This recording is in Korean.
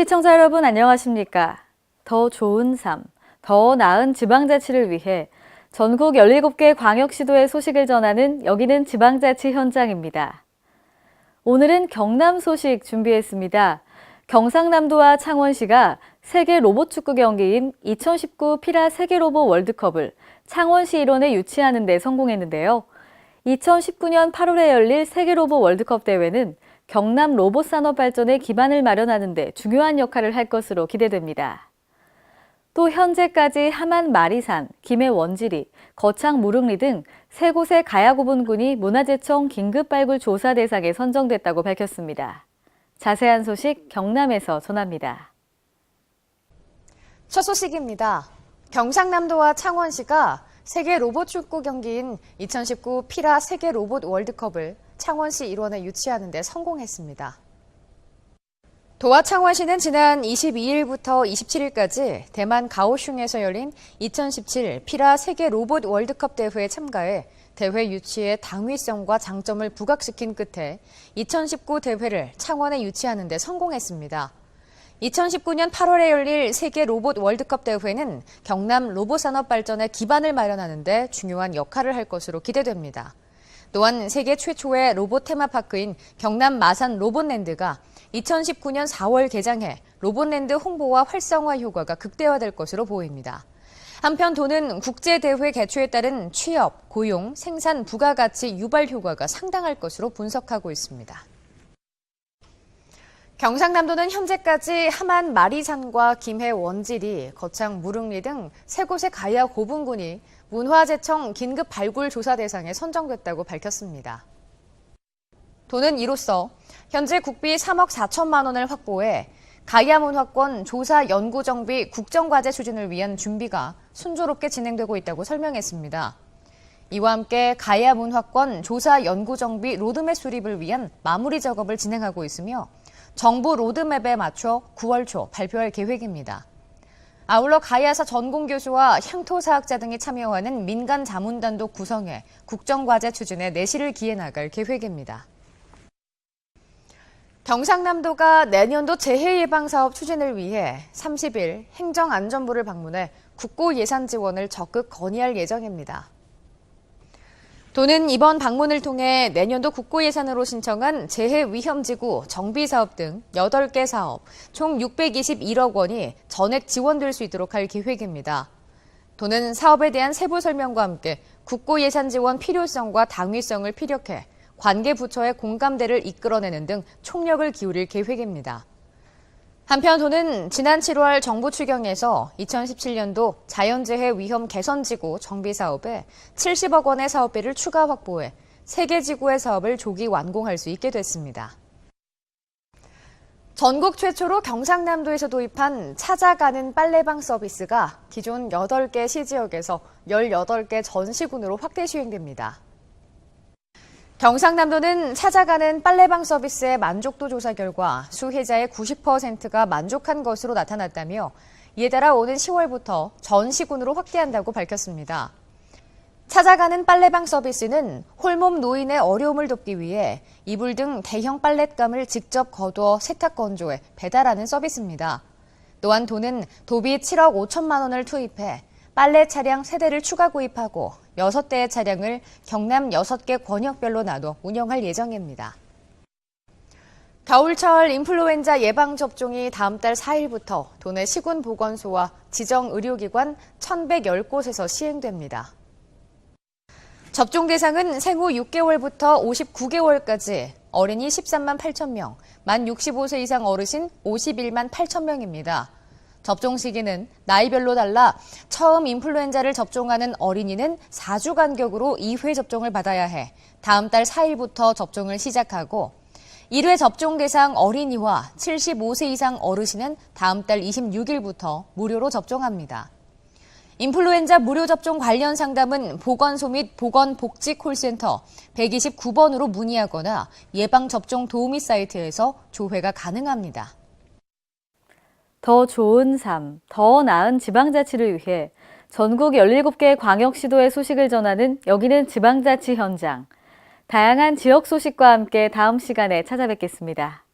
시청자 여러분 안녕하십니까? 더 좋은 삶, 더 나은 지방자치를 위해 전국 17개 광역시도의 소식을 전하는 여기는 지방자치 현장입니다. 오늘은 경남 소식 준비했습니다. 경상남도와 창원시가 세계 로봇 축구 경기인 2019 피라 세계 로봇 월드컵을 창원시 일원에 유치하는 데 성공했는데요. 2019년 8월에 열릴 세계 로봇 월드컵 대회는 경남 로봇 산업 발전의 기반을 마련하는 데 중요한 역할을 할 것으로 기대됩니다. 또 현재까지 함안 마리산, 김해 원지리, 거창 무릉리 등 세 곳의 가야고분군이 문화재청 긴급 발굴 조사 대상에 선정됐다고 밝혔습니다. 자세한 소식 경남에서 전합니다. 첫 소식입니다. 경상남도와 창원시가 세계 로봇 축구 경기인 2019 피라 세계 로봇 월드컵을 창원시 일원에 유치하는 데 성공했습니다. 도와 창원시는 지난 22일부터 27일까지 대만 가오슝에서 열린 2017 피라 세계 로봇 월드컵 대회에 참가해 대회 유치의 당위성과 장점을 부각시킨 끝에 2019 대회를 창원에 유치하는 데 성공했습니다. 2019년 8월에 열릴 세계 로봇 월드컵 대회는 경남 로봇 산업 발전의 기반을 마련하는 데 중요한 역할을 할 것으로 기대됩니다. 또한 세계 최초의 로봇 테마파크인 경남 마산 로봇랜드가 2019년 4월 개장해 로봇랜드 홍보와 활성화 효과가 극대화될 것으로 보입니다. 한편 도는 국제대회 개최에 따른 취업, 고용, 생산 부가가치 유발 효과가 상당할 것으로 분석하고 있습니다. 경상남도는 현재까지 함안 마리산과 김해 원지리, 거창 무릉리 등 세 곳의 가야 고분군이 문화재청 긴급 발굴 조사 대상에 선정됐다고 밝혔습니다. 도는 이로써 현재 국비 3억 4천만 원을 확보해 가야문화권 조사 연구 정비 국정과제 추진을 위한 준비가 순조롭게 진행되고 있다고 설명했습니다. 이와 함께 가야문화권 조사 연구 정비 로드맵 수립을 위한 마무리 작업을 진행하고 있으며 정부 로드맵에 맞춰 9월 초 발표할 계획입니다. 아울러 가야사 전공 교수와 향토 사학자 등이 참여하는 민간 자문단도 구성해 국정과제 추진에 내실을 기해 나갈 계획입니다. 경상남도가 내년도 재해 예방 사업 추진을 위해 30일 행정안전부를 방문해 국고 예산 지원을 적극 건의할 예정입니다. 도는 이번 방문을 통해 내년도 국고 예산으로 신청한 재해 위험 지구 정비 사업 등 8개 사업 총 621억 원이 전액 지원될 수 있도록 할 계획입니다. 도는 사업에 대한 세부 설명과 함께 국고 예산 지원 필요성과 당위성을 피력해 관계 부처의 공감대를 이끌어내는 등 총력을 기울일 계획입니다. 한편 도는 지난 7월 정부 추경에서 2017년도 자연재해 위험 개선지구 정비 사업에 70억 원의 사업비를 추가 확보해 3개 지구의 사업을 조기 완공할 수 있게 됐습니다. 전국 최초로 경상남도에서 도입한 찾아가는 빨래방 서비스가 기존 8개 시지역에서 18개 전시군으로 확대 시행됩니다. 경상남도는 찾아가는 빨래방 서비스의 만족도 조사 결과 수혜자의 90%가 만족한 것으로 나타났다며 이에 따라 오는 10월부터 전 시군으로 확대한다고 밝혔습니다. 찾아가는 빨래방 서비스는 홀몸 노인의 어려움을 돕기 위해 이불 등 대형 빨랫감을 직접 거두어 세탁 건조해 배달하는 서비스입니다. 또한 도는 도비 7억 5천만 원을 투입해 빨래 차량 세대를 추가 구입하고 6대의 차량을 경남 6개 권역별로 나눠 운영할 예정입니다. 겨울철 인플루엔자 예방접종이 다음 달 4일부터 도내 시군보건소와 지정의료기관 1,110곳에서 시행됩니다. 접종 대상은 생후 6개월부터 59개월까지 어린이 13만 8천 명, 만 65세 이상 어르신 51만 8천 명입니다. 접종 시기는 나이별로 달라 처음 인플루엔자를 접종하는 어린이는 4주 간격으로 2회 접종을 받아야 해 다음 달 4일부터 접종을 시작하고 1회 접종 대상 어린이와 75세 이상 어르신은 다음 달 26일부터 무료로 접종합니다. 인플루엔자 무료 접종 관련 상담은 보건소 및 보건복지 콜센터 129번으로 문의하거나 예방접종 도우미 사이트에서 조회가 가능합니다. 더 좋은 삶, 더 나은 지방자치를 위해 전국 17개 광역시도의 소식을 전하는 여기는 지방자치 현장. 다양한 지역 소식과 함께 다음 시간에 찾아뵙겠습니다.